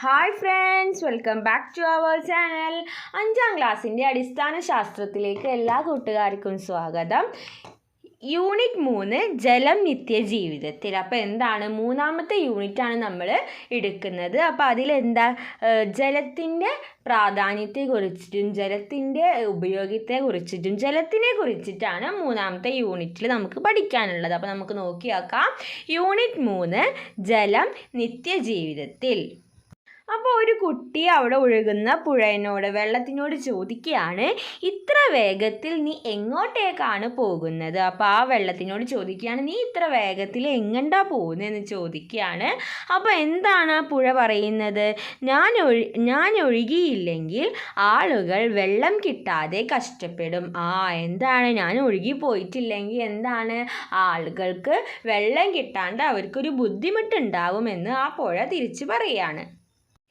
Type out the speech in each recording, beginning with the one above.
Hi friends welcome back to our channel അഞ്ചാം ക്ലാസ്സിന്റെ അടിസ്ഥാന ശാസ്ത്രത്തിലേക്ക് എല്ലാ കൂട്ടുകാർക്കും സ്വാഗതം. യൂണിറ്റ് മൂന്ന് ജലം നിത്യജീവിതത്തിൽ അപ്പോൾ എന്താണ്? മൂന്നാമത്തെ യൂണിറ്റാണ് നമ്മൾ എടുക്കുന്നത്. അപ്പോൾ അതിലെന്താ ജലത്തിന്റെ പ്രാധാന്യത്തെ കുറിച്ചിട്ടും ജലത്തിന്റെ ഉപയോഗത്തെ കുറിച്ചിട്ടും ജലത്തിനെ കുറിച്ചിട്ടാണ് മൂന്നാമത്തെ യൂണിറ്റിൽ നമുക്ക് പഠിക്കാനുള്ളത്. അപ്പോൾ നമുക്ക് നോക്കിയാക്കാം. യൂണിറ്റ് മൂന്ന് ജലം നിത്യജീവിതത്തിൽ അപ്പോൾ ഒരു കുട്ടി അവിടെ ഒഴുകുന്ന പുഴയനോട് വെള്ളത്തിനോട് ചോദിക്കുകയാണ് ഇത്ര വേഗത്തിൽ നീ എങ്ങോട്ടേക്കാണ് പോകുന്നത്? അപ്പോൾ ആ വെള്ളത്തിനോട് ചോദിക്കുകയാണ് നീ ഇത്ര വേഗത്തിൽ എങ്ങണ്ടാ പോകുന്നതെന്ന് ചോദിക്കുകയാണ്. അപ്പോൾ എന്താണ് ആ പുഴ പറയുന്നത്? ഞാൻ ഒഴി ഞാൻ ഒഴുകിയില്ലെങ്കിൽ ആളുകൾ വെള്ളം കിട്ടാതെ കഷ്ടപ്പെടും. ആ എന്താണ്? ഞാൻ ഒഴുകി പോയിട്ടില്ലെങ്കിൽ എന്താണ്? ആളുകൾക്ക് വെള്ളം കിട്ടാണ്ട് അവർക്കൊരു ബുദ്ധിമുട്ടുണ്ടാവുമെന്ന് ആ പുഴ തിരിച്ചു പറയുകയാണ്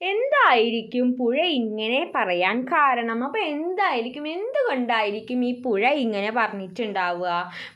എന്തായിരിക്കും പുഴ ഇങ്ങനെ പറയാൻ കാരണം? അപ്പോൾ എന്തായിരിക്കും? എന്തുകൊണ്ടായിരിക്കും ഈ പുഴ ഇങ്ങനെ പറഞ്ഞിട്ടുണ്ടാവുക?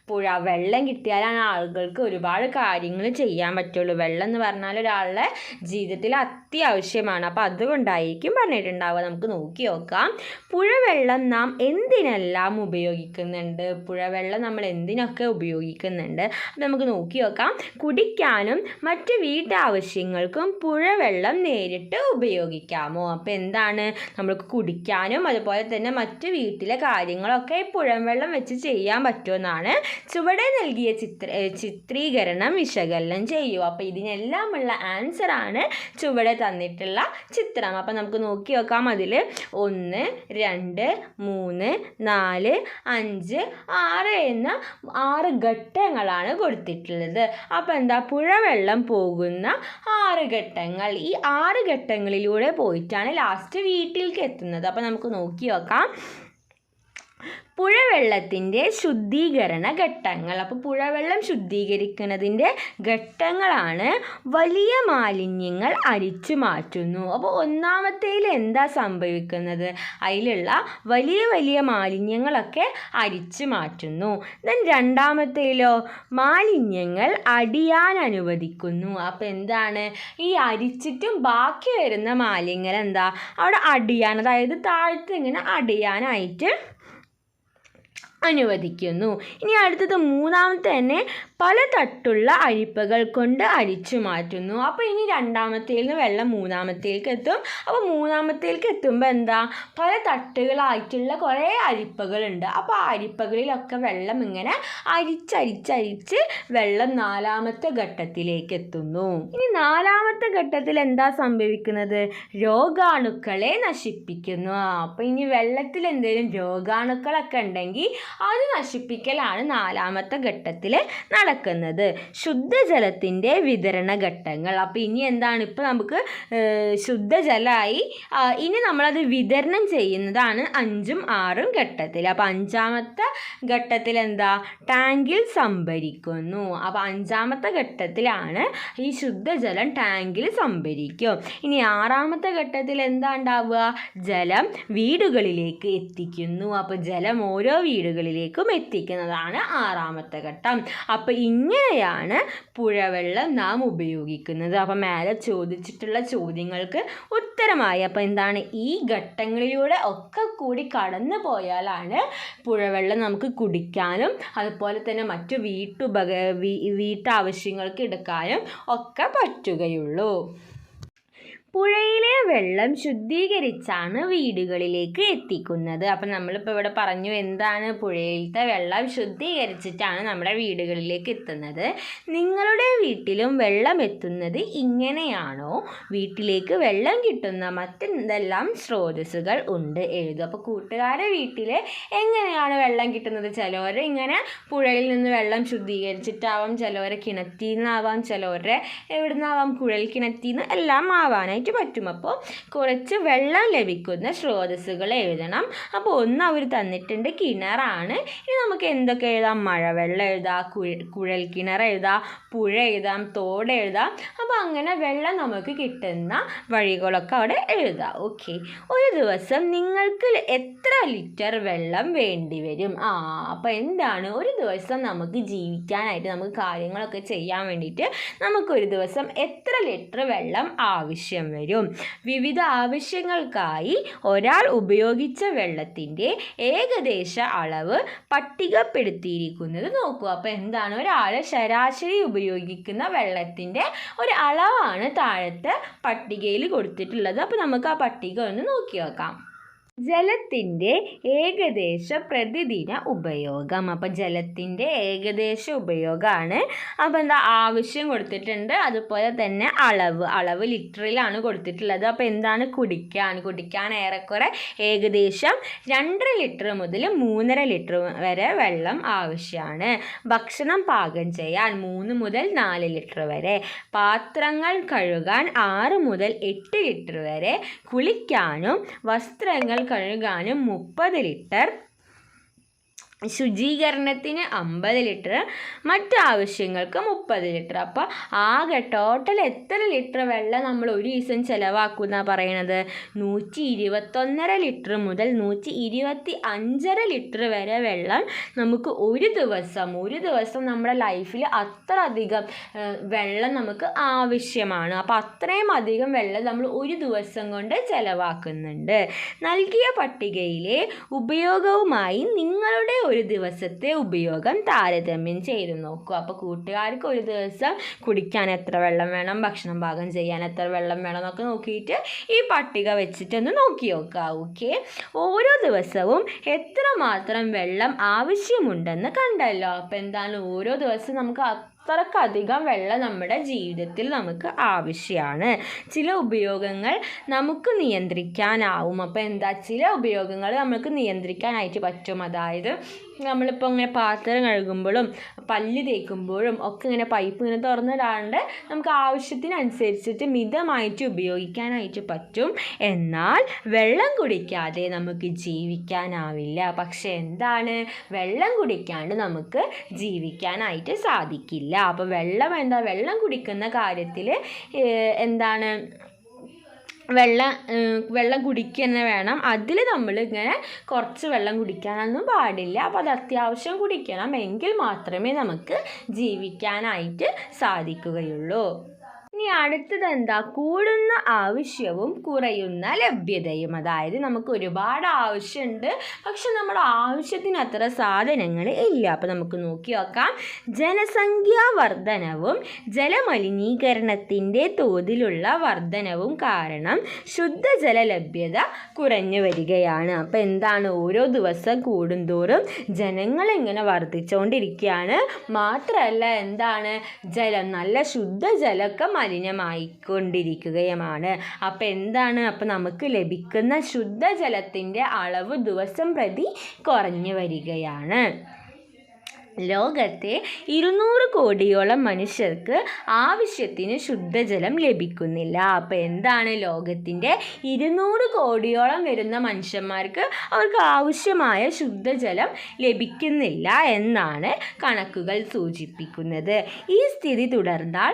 പുഴ വെള്ളം കിട്ടിയാലാണ് ആളുകൾക്ക് ഒരുപാട് കാര്യങ്ങൾ ചെയ്യാൻ പറ്റുള്ളൂ. വെള്ളം എന്ന് പറഞ്ഞാൽ ഒരാളുടെ ജീവിതത്തിൽ അത്യാവശ്യമാണ്. അപ്പോൾ അതുകൊണ്ടായിരിക്കും പറഞ്ഞിട്ടുണ്ടാവുക. നമുക്ക് നോക്കി നോക്കാം. പുഴ വെള്ളം നാം എന്തിനെല്ലാം ഉപയോഗിക്കുന്നുണ്ട്? പുഴ വെള്ളം നമ്മൾ എന്തിനൊക്കെ ഉപയോഗിക്കുന്നുണ്ട്? അപ്പോൾ നമുക്ക് നോക്കി നോക്കാം. കുടിക്കാനും മറ്റ് വീട്ടാവശ്യങ്ങൾക്കും പുഴവെള്ളം നേരിട്ട് ഉപയോഗിക്കാമോ? അപ്പോൾ എന്താണ്? നമ്മൾക്ക് കുടിക്കാനും അതുപോലെ തന്നെ മറ്റ് വീട്ടിലെ കാര്യങ്ങളൊക്കെ പുഴം പുഴവെള്ളം വെച്ച് ചെയ്യാൻ പറ്റുമെന്നാണ് ചുവടെ നൽകിയ ചിത്ര ചിത്രീകരണം വിശകലനം ചെയ്യൂ അപ്പോൾ ഇതിനെല്ലാമുള്ള ആൻസറാണ് ചുവടെ തന്നിട്ടുള്ള ചിത്രം. അപ്പോൾ നമുക്ക് നോക്കി നോക്കാം അതിൽ ഒന്ന് രണ്ട് മൂന്ന് നാല് അഞ്ച് ആറ് എന്ന ആറ് ഘട്ടങ്ങളാണ് കൊടുത്തിട്ടുള്ളത്. അപ്പോൾ എന്താ? പുഴവെള്ളം പോകുന്ന ആറ് ഘട്ടങ്ങൾ. ഈ ആറ് ഘട്ടങ്ങളിലൂടെ പോയിട്ടാണ് ലാസ്റ്റ് വീട്ടിലേക്ക് എത്തുന്നത്. അപ്പോൾ നമുക്ക് നോക്കി നോക്കാം. പുഴവെള്ളത്തിന്റെ ശുദ്ധീകരണ ഘട്ടങ്ങൾ. അപ്പോൾ പുഴവെള്ളം ശുദ്ധീകരിക്കുന്നതിന്റെ ഘട്ടങ്ങളാണ് വലിയ മാലിന്യങ്ങൾ അരിച്ചു മാറ്റുന്നു. അപ്പോൾ ഒന്നാമത്തേൽ എന്താ സംഭവിക്കുന്നത്? അതിലുള്ള വലിയ വലിയ മാലിന്യങ്ങളൊക്കെ അരിച്ചു മാറ്റുന്നു. ദെൻ രണ്ടാമത്തേലോ മാലിന്യങ്ങൾ അടിയാൻ അനുവദിക്കുന്നു. അപ്പോൾ എന്താണ്? ഈ അരിച്ചിട്ടും ബാക്കി വരുന്ന മാലിന്യങ്ങൾ എന്താ? അവിടെ അടിയാൻ അതായത് താഴത്ത് ഇങ്ങനെ അടിയാനായിട്ട് അനുവദിക്കുന്നു. ഇനി അടുത്തത് മൂന്നാമത്തെ തന്നെ പല തട്ടുള്ള അരിപ്പകൾ കൊണ്ട് അരിച്ചു മാറ്റുന്നു. അപ്പോൾ ഇനി രണ്ടാമത്തേൽ നിന്ന് വെള്ളം മൂന്നാമത്തേക്ക് എത്തും. അപ്പോൾ മൂന്നാമത്തേക്ക് എത്തുമ്പോൾ എന്താ? പല തട്ടുകളായിട്ടുള്ള കുറേ അരിപ്പകളുണ്ട്. അപ്പോൾ ആ അരിപ്പകളിലൊക്കെ വെള്ളം ഇങ്ങനെ അരിച്ചരിച്ചരിച്ച് വെള്ളം നാലാമത്തെ ഘട്ടത്തിലേക്ക് എത്തുന്നു. ഇനി നാലാമത്തെ ഘട്ടത്തിൽ എന്താ സംഭവിക്കുന്നത്? രോഗാണുക്കളെ നശിപ്പിക്കുന്നു. അപ്പോൾ ഇനി വെള്ളത്തിൽ എന്തെങ്കിലും രോഗാണുക്കളൊക്കെ ഉണ്ടെങ്കിൽ അത് നശിപ്പിക്കലാണ് നാലാമത്തെ ഘട്ടത്തിൽ നടക്കുന്നത് ശുദ്ധജലത്തിന്റെ വിതരണ ഘട്ടങ്ങൾ അപ്പോൾ ഇനി എന്താണ്? ഇപ്പോൾ നമുക്ക് ശുദ്ധജലമായി ഇനി നമ്മളത് വിതരണം ചെയ്യുന്നതാണ് അഞ്ചും ആറും ഘട്ടത്തിൽ. അപ്പോൾ അഞ്ചാമത്തെ ഘട്ടത്തിൽ എന്താ? ടാങ്കിൽ സംഭരിക്കുന്നു. അപ്പോൾ അഞ്ചാമത്തെ ഘട്ടത്തിലാണ് ഈ ശുദ്ധജലം ടാങ്കിൽ സംഭരിക്കും. ഇനി ആറാമത്തെ ഘട്ടത്തിൽ എന്താ ഉണ്ടാവുക? ജലം വീടുകളിലേക്ക് എത്തിക്കുന്നു. അപ്പോൾ ജലം ഓരോ വീടുകളിലേക്കും എത്തിക്കുന്നതാണ് ആറാമത്തെ ഘട്ടം. അപ്പോൾ ഇങ്ങനെയാണ് പുഴവെള്ളം നാം ഉപയോഗിക്കുന്നത്. അപ്പം മേലെ ചോദിച്ചിട്ടുള്ള ചോദ്യങ്ങൾക്ക് ഉത്തരമായി. അപ്പം എന്താണ്? ഈ ഘട്ടങ്ങളിലൂടെ ഒക്കെ കൂടി കടന്നു പോയാലാണ് പുഴവെള്ളം നമുക്ക് കുടിക്കാനും അതുപോലെ തന്നെ മറ്റു വീട്ടുപക വീട്ടാവശ്യങ്ങൾക്ക് എടുക്കാനും ഒക്കെ പറ്റുകയുള്ളൂ. പുഴയിലെ വെള്ളം ശുദ്ധീകരിച്ചാണ് വീടുകളിലേക്ക് എത്തിക്കുന്നത്. അപ്പം നമ്മളിപ്പോൾ ഇവിടെ പറഞ്ഞു എന്താണ് പുഴയിലത്തെ വെള്ളം ശുദ്ധീകരിച്ചിട്ടാണ് നമ്മുടെ വീടുകളിലേക്ക് എത്തുന്നത്. നിങ്ങളുടെ വീട്ടിലും വെള്ളം എത്തുന്നത് ഇങ്ങനെയാണോ? വീട്ടിലേക്ക് വെള്ളം കിട്ടുന്ന മറ്റെന്തെല്ലാം സ്രോതസ്സുകൾ ഉണ്ട്? എഴുതും അപ്പോൾ കൂട്ടുകാരെ വീട്ടിൽ എങ്ങനെയാണ് വെള്ളം കിട്ടുന്നത്? ചിലവർ ഇങ്ങനെ പുഴയിൽ നിന്ന് വെള്ളം ശുദ്ധീകരിച്ചിട്ടാവാം ചിലവരെ കിണറ്റിൽ നിന്നാവാം ചിലവരെ എവിടെ നിന്നാവാം കുഴൽ കിണറ്റിൽ നിന്ന് എല്ലാം ആവാനായിട്ട് പറ്റും. അപ്പോൾ കുറച്ച് വെള്ളം ലഭിക്കുന്ന സ്രോതസ്സുകൾ എഴുതണം. അപ്പോൾ ഒന്ന് അവർ തന്നിട്ടുണ്ട് കിണറാണ്. ഇനി നമുക്ക് എന്തൊക്കെ എഴുതാം? മഴവെള്ളം എഴുതാം കുഴൽ കിണർ എഴുതാം പുഴ എഴുതാം തോട് എഴുതാം. അപ്പോൾ അങ്ങനെ വെള്ളം നമുക്ക് കിട്ടുന്ന വഴികളൊക്കെ അവിടെ എഴുതാം. ഓക്കെ. ഒരു ദിവസം നിങ്ങൾക്ക് എത്ര ലിറ്റർ വെള്ളം വേണ്ടി വരും? ആ അപ്പോൾ എന്താണ്? ഒരു ദിവസം നമുക്ക് ജീവിക്കാനായിട്ട് നമുക്ക് കാര്യങ്ങളൊക്കെ ചെയ്യാൻ വേണ്ടിയിട്ട് നമുക്കൊരു ദിവസം എത്ര ലിറ്റർ വെള്ളം ആവശ്യം വരും. വിവിധ ആവശ്യങ്ങൾക്കായി ഒരാൾ ഉപയോഗിച്ച വെള്ളത്തിന്റെ ഏകദേശ അളവ് പട്ടികപ്പെടുത്തിയിരിക്കുന്നത് നോക്കൂ. അപ്പോൾ എന്താണ്? ഒരാൾ ശരാശരി ഉപയോഗിക്കുന്ന വെള്ളത്തിന്റെ ഒരു അളവാണ് താഴത്തെ പട്ടികയിൽ കൊടുത്തിട്ടുള്ളത്. അപ്പോൾ നമുക്ക് ആ പട്ടിക ഒന്ന് നോക്കി നോക്കാം. ജലത്തിന്റെ ഏകദേശ പ്രതിദിന ഉപയോഗം. അപ്പം ജലത്തിന്റെ ഏകദേശ ഉപയോഗമാണ് അപ്പോൾ എന്താ ആവശ്യം കൊടുത്തിട്ടുണ്ട്. അതുപോലെ തന്നെ അളവ്. അളവ് ലിറ്ററിലാണ് കൊടുത്തിട്ടുള്ളത്. അപ്പോൾ എന്താണ് കുടിക്കാൻ? കുടിക്കാൻ ഏറെക്കുറെ ഏകദേശം രണ്ടര ലിറ്റർ മുതൽ മൂന്നര ലിറ്റർ വരെ വെള്ളം ആവശ്യമാണ് ഭക്ഷണം പാകം ചെയ്യാൻ മൂന്ന് മുതൽ നാല് ലിറ്റർ വരെ. പാത്രങ്ങൾ കഴുകാൻ ആറ് മുതൽ എട്ട് ലിറ്റർ വരെ കുളിക്കാനും വസ്ത്രങ്ങൾ കഴുകാനും മുപ്പത് ലിറ്റർ ശുചീകരണത്തിന് അമ്പത് ലിറ്റർ മറ്റ് ആവശ്യങ്ങൾക്ക് മുപ്പത് ലിറ്റർ. അപ്പോൾ ആകെ ടോട്ടൽ എത്ര ലിറ്റർ വെള്ളം നമ്മൾ ഒരു ദിവസം ചിലവാക്കും എന്നാണ് പറയണത്? നൂറ്റി ഇരുപത്തൊന്നര ലിറ്റർ മുതൽ നൂറ്റി ഇരുപത്തി അഞ്ചര ലിറ്റർ വരെ വെള്ളം നമുക്ക് ഒരു ദിവസം ഒരു ദിവസം നമ്മുടെ ലൈഫിൽ അത്ര അധികം വെള്ളം നമുക്ക് ആവശ്യമാണ്. അപ്പോൾ അത്രയും അധികം വെള്ളം നമ്മൾ ഒരു ദിവസം കൊണ്ട് ചിലവാക്കുന്നുണ്ട്. നൽകിയ പട്ടികയിലെ ഉപയോഗവുമായി നിങ്ങളുടെ ഒരു ദിവസത്തെ ഉപയോഗം താരതമ്യം ചെയ്ത് നോക്കൂ. അപ്പോൾ കൂട്ടുകാർക്ക് ഒരു ദിവസം കുടിക്കാൻ എത്ര വെള്ളം വേണം ഭക്ഷണം പാകം ചെയ്യാൻ എത്ര വെള്ളം വേണം എന്നൊക്കെ നോക്കിയിട്ട് ഈ പട്ടിക വെച്ചിട്ടൊന്ന് നോക്കി നോക്കുക ഓക്കെ ഓരോ ദിവസവും എത്രമാത്രം വെള്ളം ആവശ്യമുണ്ടെന്ന് കണ്ടല്ലോ. അപ്പോൾ എന്താണ് ഓരോ ദിവസം നമുക്ക് അത്രക്കധികം വെള്ളം നമ്മുടെ ജീവിതത്തിൽ നമുക്ക് ആവശ്യമാണ് ചില ഉപയോഗങ്ങൾ നമുക്ക് നിയന്ത്രിക്കാനാവും. അപ്പോൾ എന്താ? ചില ഉപയോഗങ്ങൾ നമുക്ക് നിയന്ത്രിക്കാനായിട്ട് പറ്റും. അതായത് നമ്മളിപ്പോൾ ഇങ്ങനെ പാത്രം കഴുകുമ്പോഴും പല്ല് തേക്കുമ്പോഴും ഒക്കെ ഇങ്ങനെ പൈപ്പ് ഇങ്ങനെ തുറന്നിടാണ്ട് നമുക്ക് ആവശ്യത്തിനനുസരിച്ചിട്ട് മിതമായിട്ട് ഉപയോഗിക്കാനായിട്ട് പറ്റും. എന്നാൽ വെള്ളം കുടിക്കാതെ നമുക്ക് ജീവിക്കാനാവില്ല. പക്ഷെ എന്താണ്? വെള്ളം കുടിക്കാണ്ട് നമുക്ക് ജീവിക്കാനായിട്ട് സാധിക്കില്ല. അപ്പോൾ വെള്ളം എന്താ? വെള്ളം കുടിക്കുന്ന കാര്യത്തിൽ എന്താണ്? വെള്ളം വെള്ളം കുടിക്കുക തന്നെ വേണം. അതിൽ നമ്മൾ ഇങ്ങനെ കുറച്ച് വെള്ളം കുടിക്കാനൊന്നും പാടില്ല. അപ്പോൾ അത് അത്യാവശ്യം കുടിക്കണം. എങ്കിൽ മാത്രമേ നമുക്ക് ജീവിക്കാനായിട്ട് സാധിക്കുകയുള്ളൂ. ഇനി അടുത്തത് എന്താ? കൂടുന്ന ആവശ്യവും കുറയുന്ന ലഭ്യതയും. അതായത് നമുക്ക് ഒരുപാട് ആവശ്യമുണ്ട് പക്ഷെ നമ്മുടെ ആവശ്യത്തിന് അത്ര സാധനങ്ങൾ ഇല്ല. അപ്പോൾ നമുക്ക് നോക്കി നോക്കാം. ജനസംഖ്യാ വർധനവും ജലമലിനീകരണത്തിന്റെ തോതിലുള്ള വർധനവും കാരണം ശുദ്ധജല ലഭ്യത കുറഞ്ഞു വരികയാണ്. അപ്പോൾ എന്താണ്? ഓരോ ദിവസം കൂടുന്തോറും ജനങ്ങൾ ഇങ്ങനെ വർദ്ധിച്ചുകൊണ്ടിരിക്കുകയാണ് മാത്രമല്ല എന്താണ്? ജലം നല്ല ശുദ്ധജലമൊക്കെ മലിനമായിക്കൊണ്ടിരിക്കുകയുമാണ് അപ്പോൾ എന്താണ്? അപ്പോൾ നമുക്ക് ലഭിക്കുന്ന ശുദ്ധജലത്തിന്റെ അളവ് ദിവസം പ്രതി കുറഞ്ഞു വരികയാണ്. ലോകത്തെ ഇരുന്നൂറ് കോടിയോളം മനുഷ്യർക്ക് ആവശ്യത്തിന് ശുദ്ധജലം ലഭിക്കുന്നില്ല. അപ്പോൾ എന്താണ് ലോകത്തിന്റെ ഇരുന്നൂറ് കോടിയോളം വരുന്ന മനുഷ്യന്മാർക്ക് അവർക്ക് ആവശ്യമായ ശുദ്ധജലം ലഭിക്കുന്നില്ല എന്നാണ് കണക്കുകൾ സൂചിപ്പിക്കുന്നത്. ഈ സ്ഥിതി തുടർന്നാൽ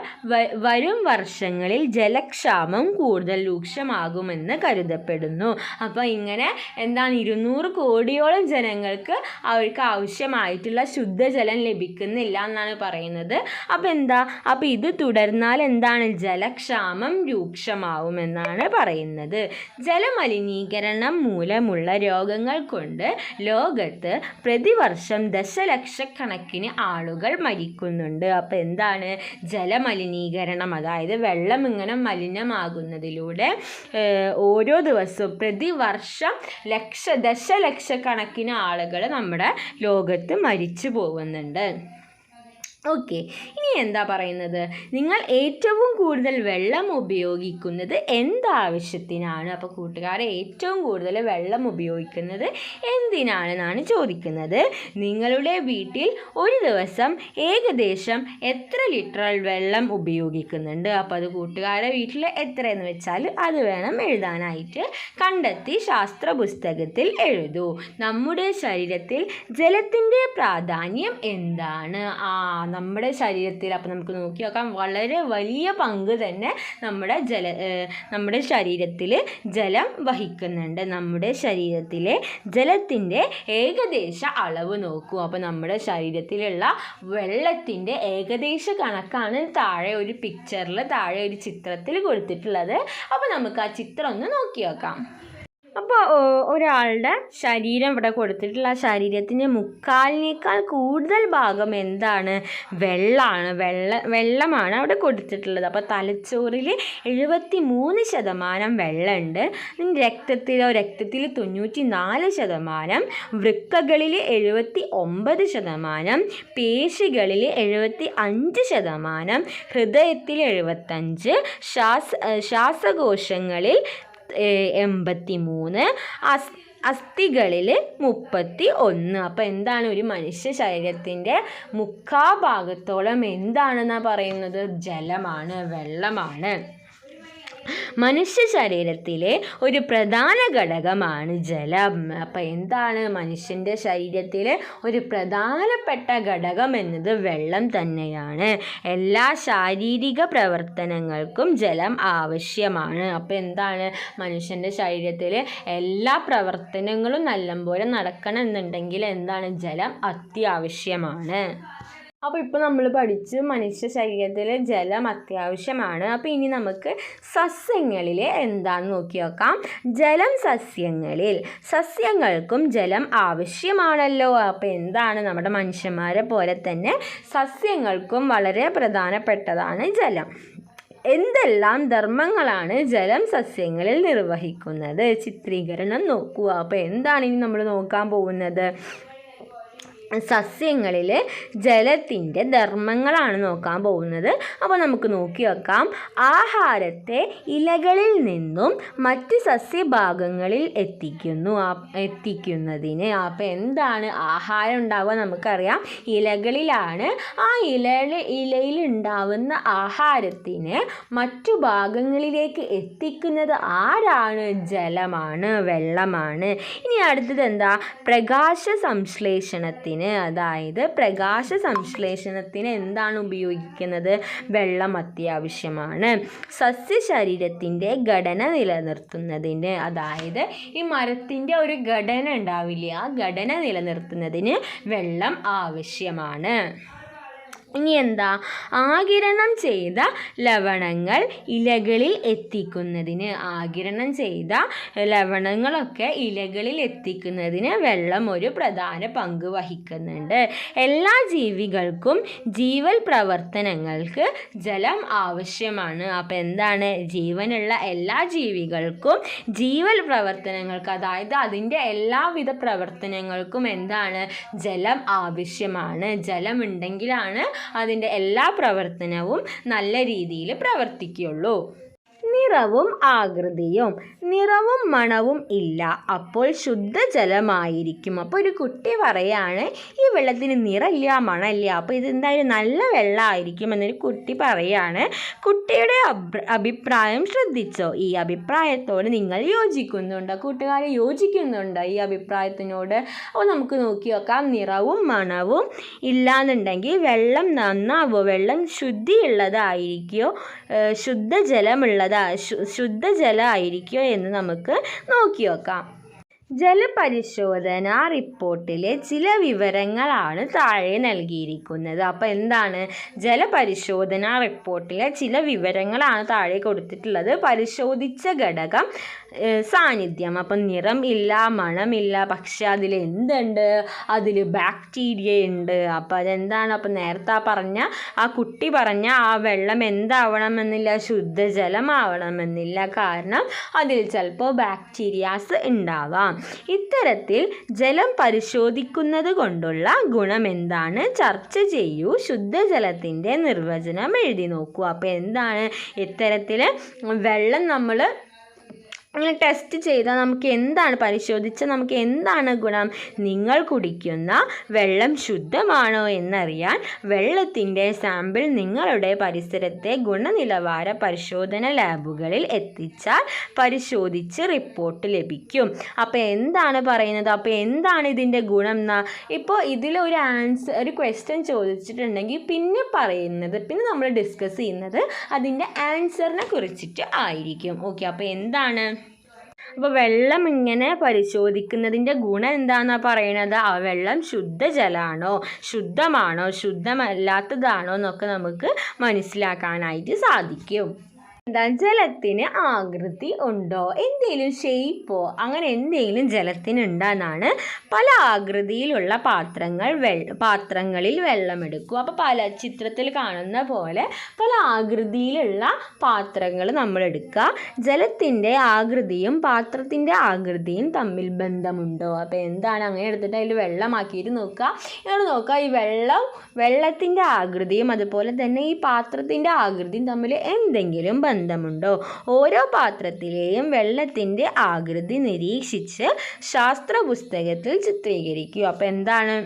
വരും വർഷങ്ങളിൽ ജലക്ഷാമം കൂടുതൽ രൂക്ഷമാകുമെന്ന് കരുതപ്പെടുന്നു. അപ്പോൾ ഇങ്ങനെ എന്താണ് ഇരുന്നൂറ് കോടിയോളം ജനങ്ങൾക്ക് അവർക്ക് ആവശ്യമായിട്ടുള്ള ശുദ്ധജലം ലഭിക്കുന്നില്ല എന്നാണ് പറയുന്നത്. അപ്പോൾ എന്താ? അപ്പോൾ ഇത് തുടർന്നാൽ എന്താണ്? ജലക്ഷാമം രൂക്ഷമാവുമെന്നാണ് പറയുന്നത്. ജലമലിനീകരണം മൂലമുള്ള രോഗങ്ങൾ കൊണ്ട് ലോകത്ത് പ്രതിവർഷം ദശലക്ഷക്കണക്കിന് ആളുകൾ മരിക്കുന്നുണ്ട്. അപ്പോൾ എന്താണ്? ജലമലിനീകരണം അതായത് വെള്ളം ഇങ്ങനെ മലിനമാകുന്നതിലൂടെ ഓരോ ദിവസവും പ്രതിവർഷം ലക്ഷ ദശലക്ഷക്കണക്കിന് ആളുകൾ നമ്മുടെ ലോകത്ത് മരിച്ചു പോകുന്നുണ്ട് ഓക്കെ. ഇനി എന്താ പറയുന്നത്? നിങ്ങൾ ഏറ്റവും കൂടുതൽ വെള്ളം ഉപയോഗിക്കുന്നത് എന്താവശ്യത്തിനാണ്? അപ്പോൾ കൂട്ടുകാരെ ഏറ്റവും കൂടുതൽ വെള്ളം ഉപയോഗിക്കുന്നത് എന്തിനാണെന്നാണ് ചോദിക്കുന്നത്. നിങ്ങളുടെ വീട്ടിൽ ഒരു ദിവസം ഏകദേശം എത്ര ലിറ്റർ വെള്ളം ഉപയോഗിക്കുന്നുണ്ട്? അപ്പോൾ അത് കൂട്ടുകാരുടെ വീട്ടിൽ എത്രയെന്ന് വെച്ചാൽ അത് വേണം എഴുതാനായിട്ട്. കണ്ടെത്തി ശാസ്ത്ര പുസ്തകത്തിൽ എഴുതൂ. നമ്മുടെ ശരീരത്തിൽ ജലത്തിന്റെ പ്രാധാന്യം എന്താണ്? ആ നമ്മുടെ ശരീരത്തിൽ അപ്പോൾ നമുക്ക് നോക്കി നോക്കാം. വളരെ വലിയ പങ്ക് തന്നെ നമ്മുടെ ജല നമ്മുടെ ശരീരത്തിൽ ജലം വഹിക്കുന്നുണ്ട്. നമ്മുടെ ശരീരത്തിലെ ജലത്തിന്റെ ഏകദേശ അളവ് നോക്കൂ. അപ്പോൾ നമ്മുടെ ശരീരത്തിലുള്ള വെള്ളത്തിന്റെ ഏകദേശ കണക്കാണ് താഴെ ഒരു പിക്ചറിൽ താഴെ ഒരു ചിത്രത്തിൽ കൊടുത്തിട്ടുള്ളത്. അപ്പോൾ നമുക്ക് ആ ചിത്രം ഒന്ന് നോക്കി നോക്കാം. അപ്പോൾ ഒരാളുടെ ശരീരം ഇവിടെ കൊടുത്തിട്ടുള്ള ആ ശരീരത്തിന്റെ മുക്കാലിനേക്കാൾ കൂടുതൽ ഭാഗം എന്താണ്? വെള്ളമാണ് വെള്ള വെള്ളമാണ് അവിടെ കൊടുത്തിട്ടുള്ളത്. അപ്പോൾ തലച്ചോറിൽ എഴുപത്തി മൂന്ന് ശതമാനം വെള്ളമുണ്ട്. രക്തത്തിലോ രക്തത്തിൽ തൊണ്ണൂറ്റി നാല് ശതമാനം വൃക്കകളിൽ എഴുപത്തി ഒമ്പത് ശതമാനം പേശികളിൽ എഴുപത്തി അഞ്ച് ശതമാനം ഹൃദയത്തിൽ എഴുപത്തഞ്ച് ശ്വാസ ശ്വാസകോശങ്ങളിൽ എൺപത്തി മൂന്ന് അസ് അസ്ഥികളിൽ മുപ്പത്തി ഒന്ന് അപ്പോൾ എന്താണ് ഒരു മനുഷ്യ ശരീരത്തിന്റെ മുക്കാ ഭാഗത്തോളം എന്താണെന്നാണ് പറയുന്നത്? ജലമാണ് വെള്ളമാണ്. മനുഷ്യ ശരീരത്തിലെ ഒരു പ്രധാന ഘടകമാണ് ജലം. അപ്പം എന്താണ് മനുഷ്യന്റെ ശരീരത്തിലെ ഒരു പ്രധാനപ്പെട്ട ഘടകം എന്നത്? വെള്ളം തന്നെയാണ്. എല്ലാ ശാരീരിക പ്രവർത്തനങ്ങൾക്കും ജലം ആവശ്യമാണ്. അപ്പം എന്താണ് മനുഷ്യന്റെ ശരീരത്തിൽ എല്ലാ പ്രവർത്തനങ്ങളും നല്ലപോലെ നടക്കണം എന്നുണ്ടെങ്കിൽ എന്താണ്? ജലം അത്യാവശ്യമാണ്. അപ്പോൾ ഇപ്പോൾ നമ്മൾ പഠിച്ച് മനുഷ്യ ശരീരത്തിൽ ജലം അത്യാവശ്യമാണ്. അപ്പോൾ ഇനി നമുക്ക് സസ്യങ്ങളിൽ എന്താണെന്ന് നോക്കി നോക്കാം. ജലം സസ്യങ്ങളിൽ. സസ്യങ്ങൾക്കും ജലം ആവശ്യമാണല്ലോ. അപ്പോൾ എന്താണ് നമ്മുടെ മനുഷ്യന്മാരെ പോലെ തന്നെ സസ്യങ്ങൾക്കും വളരെ പ്രധാനപ്പെട്ടതാണ് ജലം. എന്തെല്ലാം ധർമ്മങ്ങളാണ് ജലം സസ്യങ്ങളിൽ നിർവഹിക്കുന്നത്? ചിത്രീകരണം നോക്കുക. അപ്പോൾ എന്താണ് ഇനി നമ്മൾ നോക്കാൻ പോകുന്നത്? സസ്യങ്ങളിൽ ജലത്തിന്റെ ധർമ്മങ്ങളാണ് നോക്കാൻ പോകുന്നത്. അപ്പോൾ നമുക്ക് നോക്കി വെക്കാം. ആഹാരത്തെ ഇലകളിൽ നിന്നും മറ്റ് സസ്യഭാഗങ്ങളിൽ എത്തിക്കുന്നു. എത്തിക്കുന്നതിന് അപ്പോൾ എന്താണ് ആഹാരം ഉണ്ടാവുക നമുക്കറിയാം. ഇലകളിലാണ് ആ ഇല ഇലയിൽ ഉണ്ടാവുന്ന ആഹാരത്തിന് മറ്റു ഭാഗങ്ങളിലേക്ക് എത്തിക്കുന്നത് ആരാണ്? ജലമാണ് വെള്ളമാണ്. ഇനി അടുത്തത് എന്താ? പ്രകാശ സംശ്ലേഷണത്തിന് സംശ്ലേഷണത്തിന് അതായത് പ്രകാശ സംശ്ലേഷണത്തിന് എന്താണ് ഉപയോഗിക്കുന്നത്? വെള്ളം അത്യാവശ്യമാണ്. സസ്യ ശരീരത്തിന്റെ ഘടന നിലനിർത്തുന്നതിന് അതായത് ഈ മരത്തിന്റെ ഒരു ഘടന ഉണ്ടാവില്ല ആ ഘടന നിലനിർത്തുന്നതിന് വെള്ളം ആവശ്യമാണ്. ഇനി എന്താ ആകിരണം ചെയ്ത ലവണങ്ങൾ ഇലകളിൽ എത്തിക്കുന്നതിന്. ആകിരണം ചെയ്ത ലവണങ്ങളൊക്കെ ഇലകളിൽ എത്തിക്കുന്നതിന് വെള്ളം ഒരു പ്രധാന പങ്ക് വഹിക്കുന്നുണ്ട്. എല്ലാ ജീവികൾക്കും ജീവൽ പ്രവർത്തനങ്ങൾക്ക് ജലം ആവശ്യമാണ്. അപ്പോൾ എന്താണ്? ജീവനുള്ള എല്ലാ ജീവികൾക്കും ജീവൽ പ്രവർത്തനങ്ങൾക്ക് അതായത് അതിന്റെ എല്ലാവിധ പ്രവർത്തനങ്ങൾക്കും എന്താണ്? ജലം ആവശ്യമാണ്. ജലം ഉണ്ടെങ്കിലാണ് അതിന്റെ എല്ലാ പ്രവർത്തനവും നല്ല രീതിയിൽ പ്രവർത്തിക്കുകയുള്ളൂ. നിറവും ആകൃതിയും നിറവും മണവും ഇല്ല. അപ്പോൾ ശുദ്ധജലമായിരിക്കും. അപ്പോൾ ഒരു കുട്ടി പറയാണ് ഈ വെള്ളത്തിന് നിറമില്ല മണമില്ല. അപ്പോൾ ഇതെന്തായാലും നല്ല വെള്ളമായിരിക്കും എന്നൊരു കുട്ടി പറയാണ്. കുട്ടിയുടെ അഭിപ്രായം ശ്രദ്ധിച്ചോ? ഈ അഭിപ്രായത്തോട് നിങ്ങൾ യോജിക്കുന്നുണ്ടോ? കൂട്ടുകാർ യോജിക്കുന്നുണ്ടോ ഈ അഭിപ്രായത്തിനോട്? അപ്പോൾ നമുക്ക് നോക്കി നോക്കാം. നിറവും മണവും ഇല്ലാന്നുണ്ടെങ്കിൽ വെള്ളം നന്നാവോ? വെള്ളം ശുദ്ധിയുള്ളതായിരിക്കോ? ശുദ്ധിയുള്ളതായിരിക്കുമോ ശുദ്ധജലമുള്ളതാ ശുദ്ധജലമായിരിക്കുമോ എന്ന് നമുക്ക് നോക്കി നോക്കാം ജലപരിശോധന റിപ്പോർട്ടിലെ ചില വിവരങ്ങളാണ് താഴെ നൽകിയിരിക്കുന്നത്. അപ്പോൾ എന്താണ്? ജലപരിശോധന റിപ്പോർട്ടിലെ ചില വിവരങ്ങളാണ് താഴെ കൊടുത്തിട്ടുള്ളത്. പരിശോധിച്ച ഘടകം സാന്നിധ്യം. അപ്പം നിറം ഇല്ല മണമില്ല പക്ഷെ അതിൽ എന്തുണ്ട്? അതിൽ ബാക്ടീരിയ ഉണ്ട്. അപ്പോൾ അതെന്താണ്? അപ്പം നേരത്തെ പറഞ്ഞ ആ കുട്ടി പറഞ്ഞ ആ വെള്ളം എന്താവണമെന്നില്ല ശുദ്ധജലമാവണമെന്നില്ല. കാരണം അതിൽ ചിലപ്പോൾ ബാക്ടീരിയാസ് ഉണ്ടാവാം. ഇത്തരത്തിൽ ജലം പരിശോധിക്കുന്നത് കൊണ്ടുള്ള ഗുണം എന്താണ്? ചർച്ച ചെയ്യൂ. ശുദ്ധജലത്തിന്റെ നിർവചനം എഴുതി നോക്കൂ. അപ്പോൾ എന്താണ്? ഇത്തരത്തിൽ വെള്ളം നമ്മൾ അങ്ങനെ ടെസ്റ്റ് ചെയ്താൽ നമുക്ക് എന്താണ് പരിശോധിച്ചാൽ നമുക്ക് എന്താണ് ഗുണം? നിങ്ങൾ കുടിക്കുന്ന വെള്ളം ശുദ്ധമാണോ എന്നറിയാൻ വെള്ളത്തിന്റെ സാമ്പിൾ നിങ്ങളുടെ പരിസരത്തെ ഗുണനിലവാര പരിശോധന ലാബുകളിൽ എത്തിച്ചാൽ പരിശോധിച്ച് റിപ്പോർട്ട് ലഭിക്കും. അപ്പോൾ എന്താണ് പറയുന്നത്? അപ്പോൾ എന്താണ് ഇതിന്റെ ഗുണം എന്നാ ഇപ്പോൾ ഇതിലൊരു ആൻസർ ഒരു ക്വസ്റ്റ്യൻ ചോദിച്ചിട്ടുണ്ടെങ്കിൽ പിന്നെ പറയുന്നത് പിന്നെ നമ്മൾ ഡിസ്കസ് ചെയ്യുന്നത് അതിന്റെ ആൻസറിനെ കുറിച്ചിട്ട് ആയിരിക്കും. ഓക്കെ അപ്പോൾ എന്താണ്? അപ്പോൾ വെള്ളം ഇങ്ങനെ പരിശോധിക്കുന്നതിന്റെ ഗുണം എന്താണെന്നാണ് പറയണത്? ആ വെള്ളം ശുദ്ധജലമാണോ ശുദ്ധമാണോ? ശുദ്ധമല്ലാത്തതാണോ എന്നൊക്കെ നമുക്ക് മനസ്സിലാക്കാനായിട്ട് സാധിക്കും. എന്താ ജലത്തിന് ആകൃതി ഉണ്ടോ? എന്തെങ്കിലും ഷേപ്പോ അങ്ങനെ എന്തെങ്കിലും ജലത്തിന് ഉണ്ടെന്നാണ് പല ആകൃതിയിലുള്ള പാത്രങ്ങൾ വെള്ള പാത്രങ്ങളിൽ വെള്ളമെടുക്കും അപ്പോൾ പല ചിത്രത്തിൽ കാണുന്ന പോലെ പല ആകൃതിയിലുള്ള പാത്രങ്ങൾ നമ്മൾ എടുക്കുക ജലത്തിന്റെ ആകൃതിയും പാത്രത്തിന്റെ ആകൃതിയും തമ്മിൽ ബന്ധമുണ്ടോ? അപ്പോൾ എന്താണ്? അങ്ങനെ എടുത്തിട്ട് അതിൽ വെള്ളമാക്കിയിട്ട് നോക്കുക. ഇങ്ങനെ നോക്കുക. ഈ വെള്ളം വെള്ളത്തിന്റെ ആകൃതിയും അതുപോലെ തന്നെ ഈ പാത്രത്തിന്റെ ആകൃതിയും തമ്മിൽ എന്തെങ്കിലും ബന്ധമുണ്ടോ ഓരോ പാത്രത്തിലെയും വെള്ളത്തിന്റെ ആകൃതി നിരീക്ഷിച്ച് ശാസ്ത്ര പുസ്തകത്തിൽ ചിത്രീകരിക്കുക അപ്പോൾ എന്താണ്?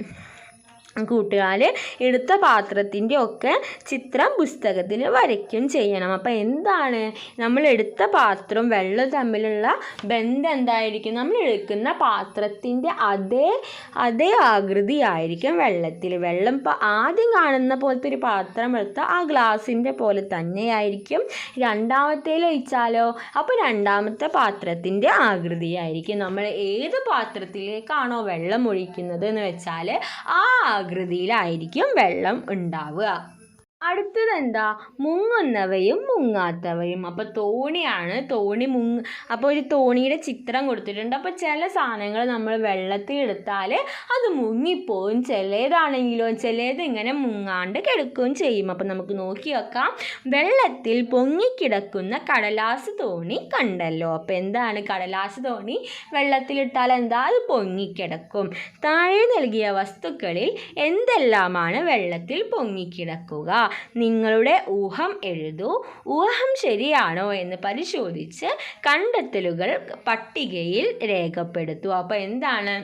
കൂട്ടുകാർ എടുത്ത പാത്രത്തിന്റെ ഒക്കെ ചിത്രം പുസ്തകത്തിൽ വരയ്ക്കും ചെയ്യണം. അപ്പോൾ എന്താണ്? നമ്മൾ എടുത്ത പാത്രവും വെള്ളം തമ്മിലുള്ള ബന്ധം എന്തായിരിക്കും? നമ്മൾ എടുക്കുന്ന പാത്രത്തിന്റെ അതേ അതേ ആകൃതി ആയിരിക്കും വെള്ളത്തിൽ. വെള്ളം ഇപ്പോൾ ആദ്യം കാണുന്ന പോലത്തെ ഒരു പാത്രം എടുത്താൽ ആ ഗ്ലാസിന്റെ പോലെ തന്നെയായിരിക്കും. രണ്ടാമത്തേൽ ഒഴിച്ചാലോ? അപ്പോൾ രണ്ടാമത്തെ പാത്രത്തിന്റെ ആകൃതിയായിരിക്കും നമ്മൾ ഏത് പാത്രത്തിലേക്കാണോ വെള്ളം ഒഴിക്കുന്നത് എന്ന് വെച്ചാൽ ആ ആകൃതിയിലായിരിക്കും വെള്ളം ഉണ്ടാവുക. അടുത്തത് എന്താ മുങ്ങുന്നവയും മുങ്ങാത്തവയും. അപ്പോൾ തോണിയാണ് തോണി മുങ്ങ അപ്പോൾ ഒരു തോണിയുടെ ചിത്രം കൊടുത്തിട്ടുണ്ട്. അപ്പോൾ ചില സാധനങ്ങൾ നമ്മൾ വെള്ളത്തിൽ എടുത്താൽ അത് മുങ്ങിപ്പോവും. ചിലതാണെങ്കിലോ ചിലത് ഇങ്ങനെ മുങ്ങാണ്ട് കിടക്കുകയും ചെയ്യും. അപ്പോൾ നമുക്ക് നോക്കി വെക്കാം. വെള്ളത്തിൽ പൊങ്ങിക്കിടക്കുന്ന കടലാസ് തോണി കണ്ടല്ലോ. അപ്പോൾ എന്താണ് കടലാസ് തോണി? വെള്ളത്തിലിട്ടാൽ എന്താ? അത് പൊങ്ങിക്കിടക്കും. താഴെ നൽകിയ വസ്തുക്കളിൽ എന്തെല്ലാമാണ് വെള്ളത്തിൽ പൊങ്ങിക്കിടക്കുക? നിങ്ങളുടെ ഊഹം എഴുതൂ. ഊഹം ശരിയാണോ എന്ന് പരിശോധിച്ച് കണ്ടെത്തലുകൾ പട്ടികയിൽ രേഖപ്പെടുത്തൂ. അപ്പോൾ എന്താണ്?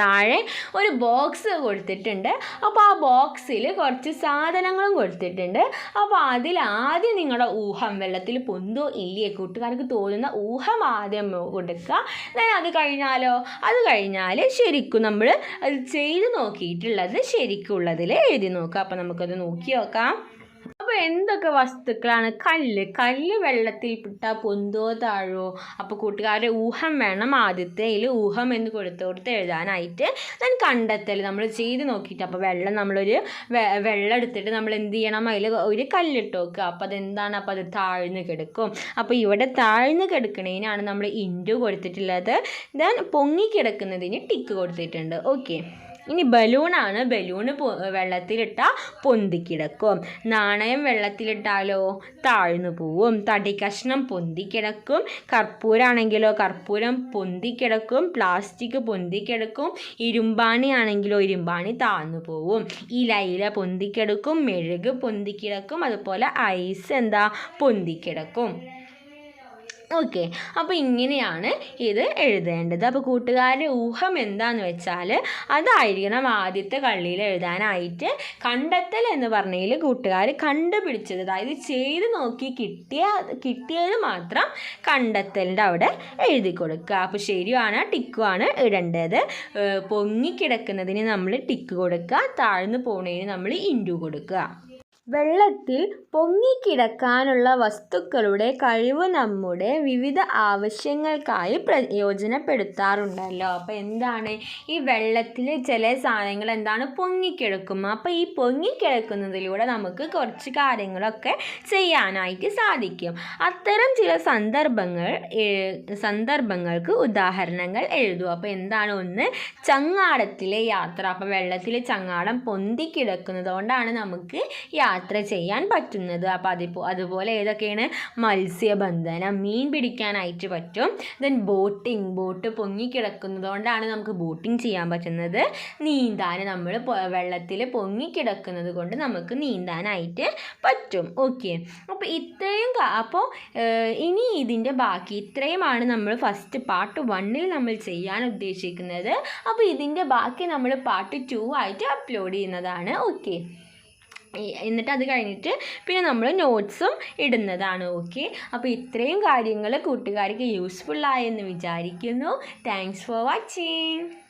താഴെ ഒരു ബോക്സ് കൊടുത്തിട്ടുണ്ട്. അപ്പോൾ ആ ബോക്സിൽ കുറച്ച് സാധനങ്ങളും കൊടുത്തിട്ടുണ്ട്. അപ്പോൾ അതിൽ ആദ്യം നിങ്ങളുടെ ഊഹം വെള്ളത്തിൽ പൊന്തോ ഇല്ലേ കൂട്ടുകാർക്ക് തോന്നുന്ന ഊഹം ആദ്യം കൊടുക്കുക. ഞാൻ അത് കഴിഞ്ഞാലോ? അത് കഴിഞ്ഞാൽ ശരിക്കും നമ്മൾ അത് ചെയ്ത് നോക്കിയിട്ടുള്ളത് ശരിക്കുള്ളതിൽ എഴുതി നോക്കുക. അപ്പോൾ നമുക്കത് നോക്കി നോക്കാം. അപ്പോൾ എന്തൊക്കെ വസ്തുക്കളാണ്? കല്ല്. കല്ല് വെള്ളത്തിൽ പിട്ടാൽ പൊന്തോ താഴോ? അപ്പോൾ കൂട്ടുകാരുടെ ഊഹം വേണം ആദ്യത്തേൽ ഊഹം എന്ന് കൊടുത്ത് കൊടുത്ത് എഴുതാനായിട്ട്. ഞാൻ കണ്ടെത്തൽ നമ്മൾ ചെയ്ത് നോക്കിയിട്ട്. അപ്പോൾ വെള്ളം നമ്മളൊരു വെള്ളം എടുത്തിട്ട് നമ്മൾ എന്ത് ചെയ്യണം? അതിൽ ഒരു കല്ലിട്ട് വെക്കുക. അപ്പോൾ അതെന്താണ്? അപ്പോൾ അത് താഴ്ന്നു കിടക്കും. അപ്പോൾ ഇവിടെ താഴ്ന്നു കിടക്കണതിനാണ് നമ്മൾ ഇന്റു കൊടുത്തിട്ടുള്ളത്. ദെൻ പൊങ്ങി കിടക്കുന്നതിന് ടിക്ക് കൊടുത്തിട്ടുണ്ട്. ഓക്കെ ഇനി ബലൂണാണ്. ബലൂണ് പൊ- പൊന്തി കിടക്കും. നാണയം വെള്ളത്തിലിട്ടാലോ താഴ്ന്നു പോവും. പൊന്തി കിടക്കും. കർപ്പൂരാണെങ്കിലോ കർപ്പൂരം പൊന്തി കിടക്കും. പ്ലാസ്റ്റിക് പൊന്തിക്കിടക്കും ഇരുമ്പാണി ആണെങ്കിലോ ഇരുമ്പാണി താഴ്ന്നു പോവും. ഇല ഇല പൊന്തിക്കിടക്കും മെഴുക് പൊന്തിക്കിടക്കും അതുപോലെ ഐസ് എന്താ? പൊന്തിക്കിടക്കും ഓക്കെ. അപ്പോൾ ഇങ്ങനെയാണ് ഇത് എഴുതേണ്ടത്. അപ്പോൾ കൂട്ടുകാരുടെ ഊഹം എന്താന്ന് വെച്ചാൽ അതായിരിക്കണം ആദ്യത്തെ കള്ളിയിൽ എഴുതാനായിട്ട് കണ്ടെത്തൽ എന്ന് പറഞ്ഞതിൽ കൂട്ടുകാർ കണ്ടുപിടിച്ചത്. അതായത് ചെയ്ത് നോക്കി കിട്ടിയ കിട്ടിയത് മാത്രം കണ്ടെത്തലിന്റെ അവിടെ എഴുതി കൊടുക്കുക. അപ്പോൾ ശരിയാണ് ടിക്കുമാണ് ഇടേണ്ടത്. പൊങ്ങിക്കിടക്കുന്നതിന് നമ്മൾ ടിക്ക് കൊടുക്കുക. താഴ്ന്നു പോണതിന് നമ്മൾ ഇന്റു കൊടുക്കുക. വെള്ളത്തിൽ പൊങ്ങിക്കിടക്കാനുള്ള വസ്തുക്കളുടെ കഴിവ് നമ്മുടെ വിവിധ ആവശ്യങ്ങൾക്കായി പ്രയോജനപ്പെടുത്താറുണ്ടല്ലോ. അപ്പോൾ എന്താണ്? ഈ വെള്ളത്തിൽ ചില സാധനങ്ങൾ എന്താണ്? പൊങ്ങിക്കിടക്കും. അപ്പോൾ ഈ പൊങ്ങിക്കിടക്കുന്നതിലൂടെ നമുക്ക് കുറച്ച് കാര്യങ്ങളൊക്കെ ചെയ്യാനായിട്ട് സാധിക്കും. അത്തരം ചില സന്ദർഭങ്ങൾ സന്ദർഭങ്ങൾക്ക് ഉദാഹരണങ്ങൾ എഴുതും അപ്പോൾ എന്താണ്? ഒന്ന് ചങ്ങാടത്തിലെ യാത്ര. അപ്പോൾ വെള്ളത്തിൽ ചങ്ങാടം പൊന്തിക്കിടക്കുന്നത് കൊണ്ടാണ് നമുക്ക് യാത്ര യാത്ര ചെയ്യാൻ പറ്റുന്നത്. അപ്പോൾ അതിപ്പോൾ അതുപോലെ ഏതൊക്കെയാണ്? മത്സ്യബന്ധനം മീൻ പിടിക്കാനായിട്ട് പറ്റും. ദെൻ ബോട്ടിംഗ് ബോട്ട് പൊങ്ങിക്കിടക്കുന്നതുകൊണ്ടാണ് നമുക്ക് ബോട്ടിംഗ് ചെയ്യാൻ പറ്റുന്നത്. നീന്താൻ നമ്മൾ വെള്ളത്തിൽ പൊങ്ങിക്കിടക്കുന്നത് കൊണ്ട് നമുക്ക് നീന്താനായിട്ട് പറ്റും. ഓക്കെ അപ്പോൾ ഇത്രയും അപ്പോൾ ഇനി ഇതിന്റെ ബാക്കി ഇത്രയുമാണ് നമ്മൾ ഫസ്റ്റ് പാർട്ട് വണ്ണിൽ നമ്മൾ ചെയ്യാൻ ഉദ്ദേശിക്കുന്നത്. അപ്പോൾ ഇതിന്റെ ബാക്കി നമ്മൾ പാർട്ട് ടു ആയിട്ട് അപ്ലോഡ് ചെയ്യുന്നതാണ്. ഓക്കെ എന്നിട്ട് അത് കഴിഞ്ഞിട്ട് പിന്നെ നമ്മൾ നോട്ട്സും ഇടുന്നതാണ് ഓക്കെ അപ്പോൾ ഇത്രയും കാര്യങ്ങൾ കൂട്ടുകാർക്ക് യൂസ്ഫുള്ളായെന്ന് വിചാരിക്കുന്നു. Thanks for watching